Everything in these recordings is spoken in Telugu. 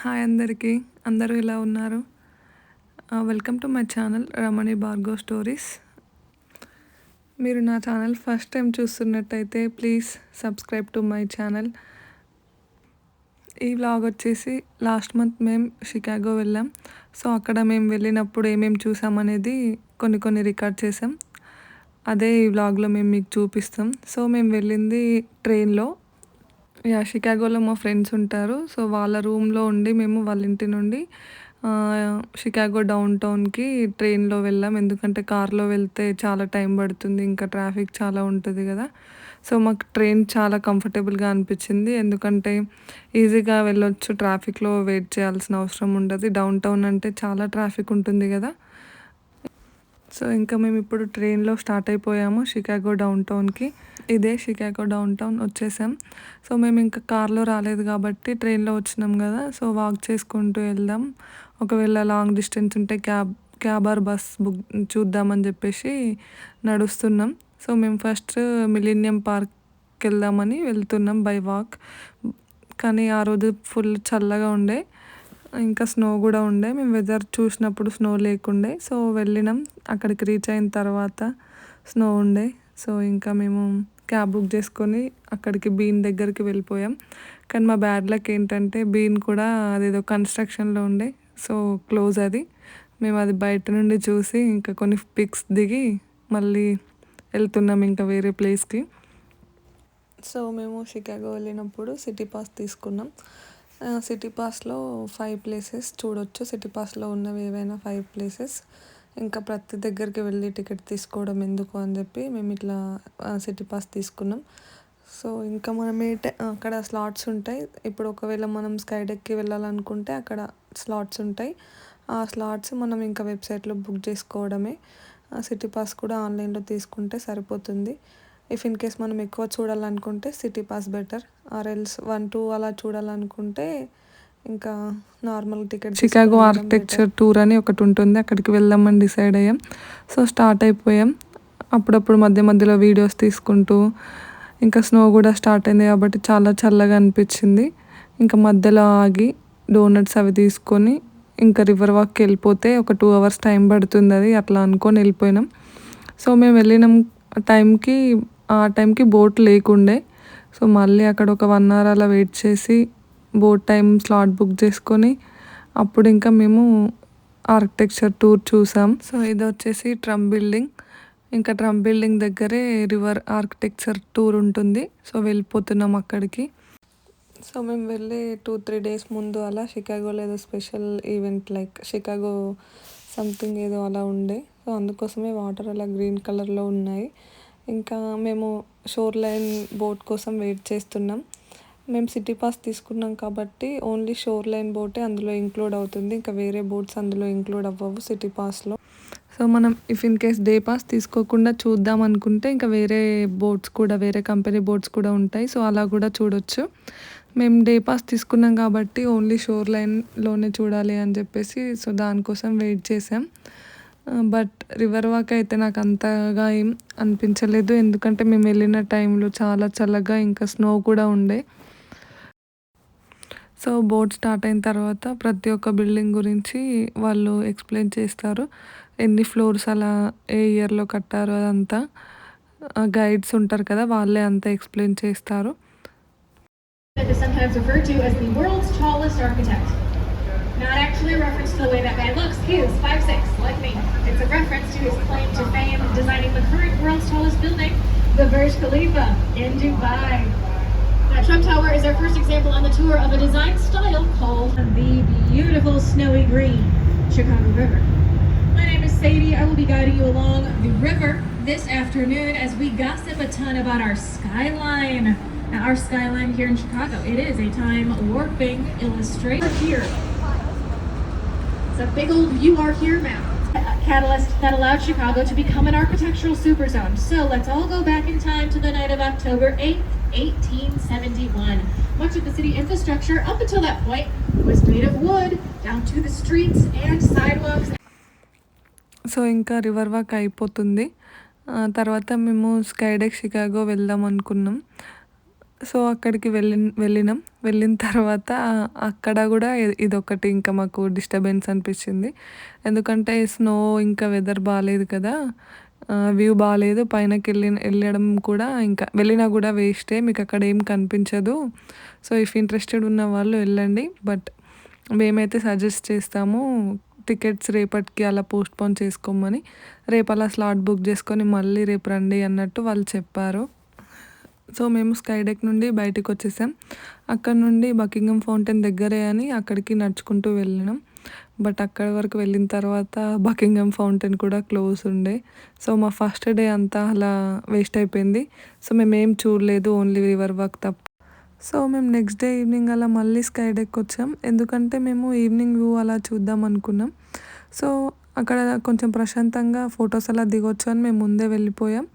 హాయ్ అందరికీ. అందరూ ఎలా ఉన్నారు? Welcome to my channel Ramani బార్గో stories. మీరు నా ఛానల్ ఫస్ట్ టైం చూస్తున్నట్టయితే please subscribe to my channel. ఈ వ్లాగ్ వచ్చేసి లాస్ట్ మంత్ మేము షికాగో వెళ్ళాం. సో అక్కడ మేము వెళ్ళినప్పుడు ఏమేమి చూసామనేది కొన్ని కొన్ని రికార్డ్ చేసాం. అదే ఈ వ్లాగ్లో మేము మీకు చూపిస్తాం. సో మేము వెళ్ళింది ట్రైన్లో. యా షికాగోలో మా ఫ్రెండ్స్ ఉంటారు. సో వాళ్ళ రూమ్లో ఉండి మేము వాళ్ళ ఇంటి నుండి షికాగో డౌన్ టౌన్కి ట్రైన్లో వెళ్ళాం. ఎందుకంటే కార్లో వెళ్తే చాలా టైం పడుతుంది ఇంకా ట్రాఫిక్ చాలా ఉంటుంది కదా. సో మాకు ట్రైన్ చాలా కంఫర్టబుల్గా అనిపించింది. ఎందుకంటే ఈజీగా వెళ్ళొచ్చు ట్రాఫిక్లో వెయిట్ చేయాల్సిన అవసరం ఉండదు. డౌన్ టౌన్ అంటే చాలా ట్రాఫిక్ ఉంటుంది కదా. సో ఇంకా మేము ఇప్పుడు ట్రైన్లో స్టార్ట్ అయిపోయాము షికాగో డౌన్ టౌన్కి ఇదే షికాగో డౌన్ టౌన్ వచ్చేసాం. సో మేము ఇంకా కార్లో రాలేదు కాబట్టి ట్రైన్లో వచ్చినాం కదా సో వాక్ చేసుకుంటూ వెళ్దాం. ఒకవేళ లాంగ్ డిస్టెన్స్ ఉంటే cab cab or bus book చూద్దామని చెప్పేసి నడుస్తున్నాం. సో మేము ఫస్ట్ మిలీనియం పార్క్కి వెళ్దామని వెళ్తున్నాం బై వాక్. కానీ ఆ రోజు ఫుల్ చల్లగా ఉండే. ఇంకా స్నో కూడా ఉండే. మేము వెదర్ చూసినప్పుడు స్నో లేకుండే. సో వెళ్ళినాం. అక్కడికి రీచ్ అయిన తర్వాత స్నో ఉండే. సో ఇంకా మేము క్యాబ్ బుక్ చేసుకొని అక్కడికి బీన్ దగ్గరికి వెళ్ళిపోయాం. కానీ మా బ్యాడ్ లక్ ఏంటంటే బీన్ కూడా అదేదో కన్స్ట్రక్షన్లో ఉండే. సో క్లోజ్ అది. మేము అది బయట నుండి చూసి ఇంకా కొన్ని పిక్స్ దిగి మళ్ళీ వెళ్తున్నాం ఇంకా వేరే ప్లేస్కి. సో మేము షికాగో వెళ్ళినప్పుడు సిటీ పాస్ తీసుకున్నాం. సిటీ పాస్లో ఫైవ్ ప్లేసెస్ చూడొచ్చు. సిటీ పాస్లో ఉన్నవి ఏవైనా ఫైవ్ ప్లేసెస్ ఇంకా ప్రతి దగ్గరికి వెళ్ళి టికెట్ తీసుకోవడం ఎందుకు అని చెప్పి మేము ఇట్లా సిటీ పాస్ తీసుకున్నాం. సో ఇంకా మనం ఏ అక్కడ స్లాట్స్ ఉంటాయి. ఇప్పుడు ఒకవేళ మనం స్కై డెక్కి వెళ్ళాలనుకుంటే అక్కడ స్లాట్స్ ఉంటాయి. ఆ స్లాట్స్ మనం ఇంకా వెబ్సైట్లో బుక్ చేసుకోవడమే. సిటీ పాస్ కూడా ఆన్లైన్లో తీసుకుంటే సరిపోతుంది. ఇఫ్ ఇన్ కేస్ మనం ఎక్కువ చూడాలనుకుంటే city pass better or else one two అలా చూడాలనుకుంటే ఇంకా normal ticket Chicago architecture tour అని ఒకటి ఉంటుంది. అక్కడికి వెళ్దామని డిసైడ్ అయ్యాం. సో స్టార్ట్ అయిపోయాం. అప్పుడప్పుడు మధ్య మధ్యలో వీడియోస్ తీసుకుంటూ ఇంకా స్నో కూడా స్టార్ట్ అయింది కాబట్టి చాలా చల్లగా అనిపించింది. ఇంకా మధ్యలో ఆగి డోనట్స్ అవి తీసుకొని ఇంకా రివర్ వాక్కి వెళ్ళిపోతే ఒక టూ అవర్స్ టైం పడుతుంది. అది అట్లా అనుకొని వెళ్ళిపోయినాం. సో మేము వెళ్ళిన టైంకి ఆ టైంకి బోట్ లేకుండే. సో మళ్ళీ అక్కడ ఒక వన్ అవర్ అలా వెయిట్ చేసి బోట్ టైం స్లాట్ బుక్ చేసుకొని అప్పుడు ఇంకా మేము ఆర్కిటెక్చర్ టూర్ చూసాం. సో ఇది వచ్చేసి ట్రంప్ బిల్డింగ్. ఇంకా ట్రంప్ బిల్డింగ్ దగ్గరే రివర్ ఆర్కిటెక్చర్ టూర్ ఉంటుంది. సో వెళ్ళిపోతున్నాం అక్కడికి. సో మేము వెళ్ళి టూ త్రీ డేస్ ముందు అలా షికాగోలో ఏదో special event like Chicago something ఏదో అలా ఉండే. సో అందుకోసమే వాటర్ అలా గ్రీన్ కలర్లో ఉన్నాయి. ఇంకా మేము షోర్ లైన్ బోట్ కోసం వెయిట్ చేస్తున్నాం. మేము సిటీ పాస్ తీసుకున్నాం కాబట్టి ఓన్లీ షోర్ లైన్ బోటే అందులో ఇంక్లూడ్ అవుతుంది. ఇంకా వేరే బోట్స్ అందులో ఇంక్లూడ్ అవ్వవు సిటీ పాస్లో. సో మనం if in case day pass తీసుకోకుండా చూద్దాం అనుకుంటే ఇంకా వేరే బోట్స్ కూడా వేరే కంపెనీ బోట్స్ కూడా ఉంటాయి. సో అలా కూడా చూడొచ్చు. మేము డే పాస్ తీసుకున్నాం కాబట్టి ఓన్లీ షోర్ లైన్లోనే చూడాలి అని చెప్పేసి సో దానికోసం వెయిట్ చేసాం బట్ రివర్ వాక్ అయితే నాకు అంతగా ఏం అనిపించలేదు. ఎందుకంటే మేము వెళ్ళిన టైంలో చాలా చల్లగా ఇంకా స్నో కూడా ఉండే. సో బోట్ స్టార్ట్ అయిన తర్వాత ప్రతి ఒక్క బిల్డింగ్ గురించి వాళ్ళు ఎక్స్ప్లెయిన్ చేస్తారు. ఎన్ని ఫ్లోర్స్ అలా ఏ ఇయర్లో కట్టారు అదంతా. గైడ్స్ ఉంటారు కదా వాళ్ళే అంతా ఎక్స్ప్లెయిన్ చేస్తారు. Sometimes referred to as the world's tallest architect. Not actually a reference to the way that guy looks. He is 5'6", like me. It's a reference to his claim to fame designing the current world's tallest building, the Burj Khalifa in Dubai. Now, Trump Tower is our first example on the tour of a design style called the beautiful snowy green Chicago River. My name is Sadie. I will be guiding you along the river this afternoon as we gossip a ton about our skyline. Now, our skyline here in Chicago, it is a time warping illustration here. It's a big old You Are Here map. Catalyst that allowed Chicago to become an architectural superzone. So let's all go back in time to the night of October 8th, 1871. Much of the city infrastructure up until that point was made of wood, down to the streets and sidewalks. So ఇంకా రివర్ వాక్ అయిపోతుంది తర్వాత మేము స్కైడెక్ షికాగో వెళ్దాం అనుకున్నాం సో అక్కడికి వెళ్ళి వెళ్ళినాం. వెళ్ళిన తర్వాత అక్కడ కూడా ఇదొకటి ఇంకా మాకు డిస్టర్బెన్స్ అనిపించింది. ఎందుకంటే స్నో ఇంకా వెదర్ బాగాలేదు కదా. వ్యూ బాగాలేదు పైనకి వెళ్ళిన వెళ్ళడం కూడా ఇంకా వెళ్ళినా కూడా వేస్టే. మీకు అక్కడ ఏం కనిపించదు. సో ఇఫ్ ఇంట్రెస్టెడ్ ఉన్న వాళ్ళు వెళ్ళండి. బట్ మేమైతే సజెస్ట్ చేస్తాము టికెట్స్ రేపటికి అలా పోస్ట్పోన్ చేసుకోమని. రేపు అలా స్లాట్ బుక్ చేసుకొని మళ్ళీ రేపు రండి అన్నట్టు వాళ్ళు చెప్పారు. సో మేము స్కైడెక్ నుండి బయటకు వచ్చేసాం. అక్కడ నుండి బకింగం ఫౌంటైన్ దగ్గరే అని అక్కడికి నడుచుకుంటూ వెళ్ళినాం. బట్ అక్కడ వరకు వెళ్ళిన తర్వాత బకింగం ఫౌంటైన్ కూడా క్లోజ్ ఉండే. సో మా ఫస్ట్ డే అంతా అలా వేస్ట్ అయిపోయింది. సో మేము ఏం చూడలేదు ఓన్లీ రివర్ వాక్ తప్ప. సో మేము నెక్స్ట్ డే ఈవినింగ్ అలా మళ్ళీ స్కై డెక్ వచ్చాం. ఎందుకంటే మేము ఈవినింగ్ వ్యూ అలా చూద్దాం అనుకున్నాం. సో అక్కడ కొంచెం ప్రశాంతంగా ఫొటోస్ అలా దిగొచ్చు అని మేము ముందే వెళ్ళిపోయాం.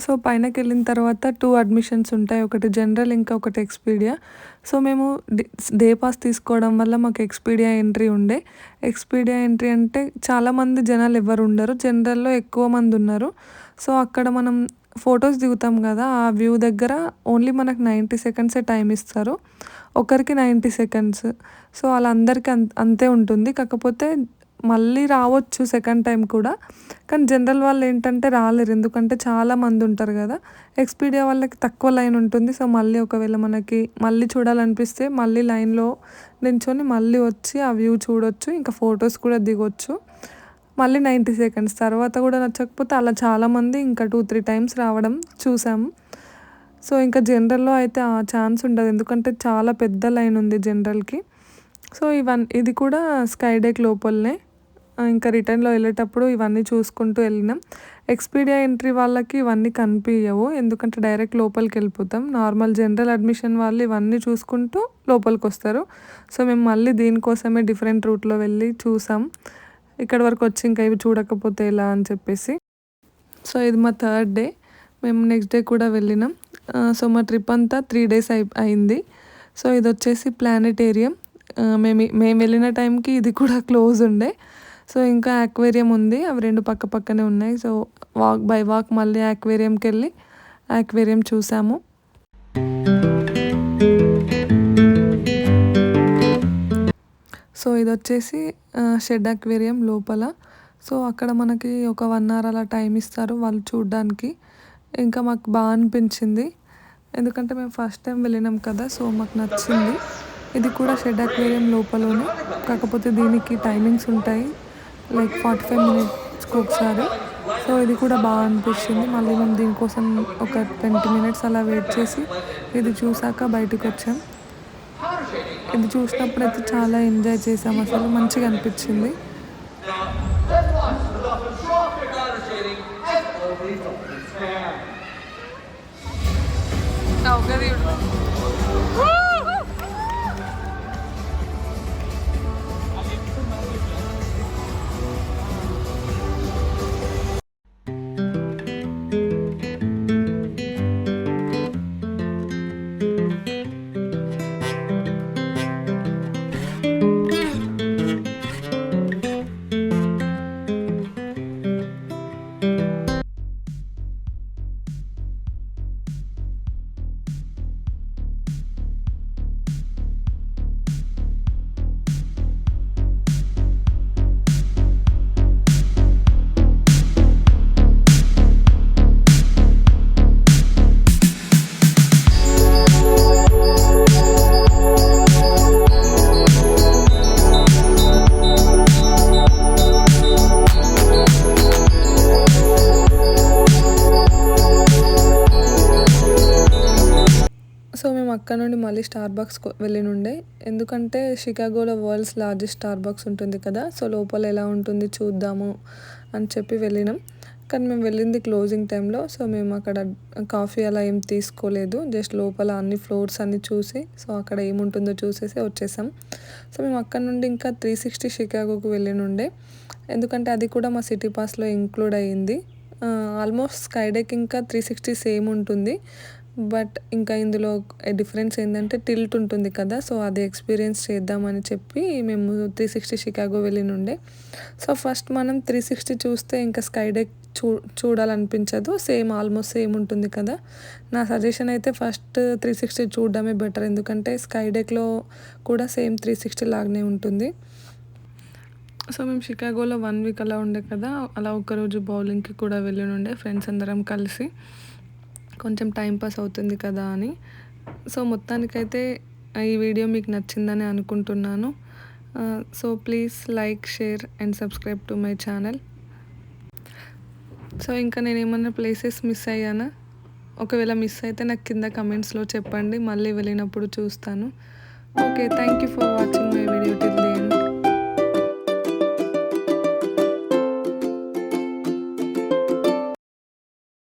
సో పైనకి వెళ్ళిన తర్వాత టూ అడ్మిషన్స్ ఉంటాయి. ఒకటి జనరల్ ఇంకా ఒకటి ఎక్స్పీడియా సో మేము డే పాస్ తీసుకోవడం వల్ల మాకు ఎక్స్పీడియా ఎంట్రీ ఉండే. ఎక్స్పీడియా ఎంట్రీ అంటే చాలామంది జనాలు ఎవరు ఉండరు. జనరల్లో ఎక్కువ మంది ఉన్నారు. సో అక్కడ మనం ఫొటోస్ దిగుతాం కదా ఆ వ్యూ దగ్గర ఓన్లీ మనకు నైంటీ సెకండ్సే టైం ఇస్తారు. ఒకరికి నైంటీ సెకండ్స్ సో వాళ్ళందరికీ అంతే ఉంటుంది. కాకపోతే మళ్ళీ రావచ్చు సెకండ్ టైం కూడా. కానీ జనరల్ వాళ్ళు ఏంటంటే రాలేరు. ఎందుకంటే చాలా మంది ఉంటారు కదా. ఎక్స్పీడియా వాళ్ళకి తక్కువ లైన్ ఉంటుంది. సో మళ్ళీ ఒకవేళ మనకి మళ్ళీ చూడాలనిపిస్తే మళ్ళీ లైన్లో నించొని మళ్ళీ వచ్చి ఆ వ్యూ చూడొచ్చు. ఇంకా ఫొటోస్ కూడా దిగొచ్చు. మళ్ళీ నైంటీ సెకండ్స్ తర్వాత కూడా నచ్చకపోతే అలా చాలామంది ఇంకా టూ త్రీ టైమ్స్ రావడం చూసాము సో ఇంకా జనరల్లో అయితే ఆ ఛాన్స్ ఉండదు. ఎందుకంటే చాలా పెద్ద లైన్ ఉంది జనరల్కి సో ఇవన్నీ ఇది కూడా స్కైడేక్ లోపలనే. ఇంకా రిటర్న్లో వెళ్ళేటప్పుడు ఇవన్నీ చూసుకుంటూ వెళ్ళినాం ఎక్స్పీడియా ఎంట్రీ వాళ్ళకి ఇవన్నీ కనిపించవు ఎందుకంటే డైరెక్ట్ లోపలికి వెళ్ళిపోతాం నార్మల్ జనరల్ అడ్మిషన్ వాళ్ళు ఇవన్నీ చూసుకుంటూ లోపలికి వస్తారు సో మేము మళ్ళీ దీనికోసమే డిఫరెంట్ రూట్లో వెళ్ళి చూసాం. ఇక్కడ వరకు వచ్చి ఇంకా ఇవి చూడకపోతే ఎలా అని చెప్పేసి. సో ఇది మా థర్డ్ డే. మేము నెక్స్ట్ డే కూడా వెళ్ళినాం. సో మా ట్రిప్ అంతా త్రీ డేస్ అయి అయింది. సో ఇది వచ్చేసి ప్లానెటేరియం మేము మేము వెళ్ళిన టైంకి ఇది కూడా క్లోజ్ ఉండే. సో ఇంకా యాక్వేరియం ఉంది. అవి రెండు పక్క పక్కనే ఉన్నాయి. సో వాక్ బై వాక్ మళ్ళీ యాక్వేరియంకి వెళ్ళి యాక్వేరియం చూసాము. సో ఇది వచ్చేసి షెడ్ అక్వేరియం లోపల. సో అక్కడ మనకి ఒక వన్ అవర్ అలా టైం ఇస్తారు వాళ్ళు చూడడానికి. ఇంకా మాకు బాగా అనిపించింది. ఎందుకంటే మేము ఫస్ట్ టైం వెళ్ళినాం కదా సో మాకు నచ్చింది. ఇది కూడా షెడ్ అక్వేరియం లోపలనే. కాకపోతే దీనికి టైమింగ్స్ ఉంటాయి. లైక్ ఫార్టీ ఫైవ్ మినిట్స్కి ఒకసారి. సో ఇది కూడా బాగా అనిపించింది. మళ్ళీ మేము దీనికోసం ఒక ట్వంటీ మినిట్స్ అలా వెయిట్ చేసి ఇది చూసాక బయటకు వచ్చాం. ఇది చూసినప్పుడు అయితే చాలా ఎంజాయ్ చేసాం అసలు. మంచిగా అనిపించింది. సో నుండి మళ్ళీ స్టార్ బాక్స్ వెళ్ళినుండే. ఎందుకంటే షికాగోలో వరల్డ్స్ లార్జెస్ట్ స్టార్ బాక్స్ ఉంటుంది కదా. సో లోపల ఎలా ఉంటుంది చూద్దాము అని చెప్పి వెళ్ళినాం. కానీ మేము వెళ్ళింది క్లోజింగ్ టైంలో సో మేము అక్కడ కాఫీ అలా ఏం తీసుకోలేదు. జస్ట్ లోపల అన్ని ఫ్లోర్స్ అన్ని చూసి సో అక్కడ ఏముంటుందో చూసేసి వచ్చేసాం. సో మేము అక్కడ నుండి ఇంకా త్రీ సిక్స్టీ షికాగోకి వెళ్ళినుండే. ఎందుకంటే అది కూడా మా సిటీ పాస్లో ఇంక్లూడ్ అయ్యింది ఆల్మోస్ట్ స్కై డెక్ ఇంకా త్రీ సిక్స్టీ సేమ్ ఉంటుంది. బట్ ఇంకా ఇందులో డిఫరెన్స్ ఏంటంటే టిల్ట్ ఉంటుంది కదా సో అది ఎక్స్పీరియన్స్ చేద్దామని చెప్పి మేము త్రీ సిక్స్టీ షికాగో వెళ్ళినుండే సో ఫస్ట్ మనం త్రీ సిక్స్టీ చూస్తే ఇంకా స్కై డెక్ చూ చూడాలనిపించదు సేమ్ ఆల్మోస్ట్ సేమ్ ఉంటుంది కదా. నా సజెషన్ అయితే ఫస్ట్ త్రీ సిక్స్టీ చూడడమే బెటర్ ఎందుకంటే స్కై డెక్లో కూడా సేమ్ త్రీ సిక్స్టీ లాగానే ఉంటుంది. సో మేము షికాగోలో వన్ వీక్ అలా ఉండే కదా అలా ఒకరోజు బౌలింగ్కి కూడా వెళ్ళి ఉండే ఫ్రెండ్స్ అందరం కలిసి. కొంచెం టైంపాస్ అవుతుంది కదా అని. సో మొత్తానికైతే ఈ వీడియో మీకు నచ్చిందని అనుకుంటున్నాను. So please like share and subscribe to my channel. So ఇంకా నేను ఏమన్నా ప్లేసెస్ మిస్ అయ్యానా? ఒకవేళ మిస్ అయితే నాకు కింద కమెంట్స్లో చెప్పండి. మళ్ళీ వెళ్ళినప్పుడు చూస్తాను. Okay thank you for watching my video. Till the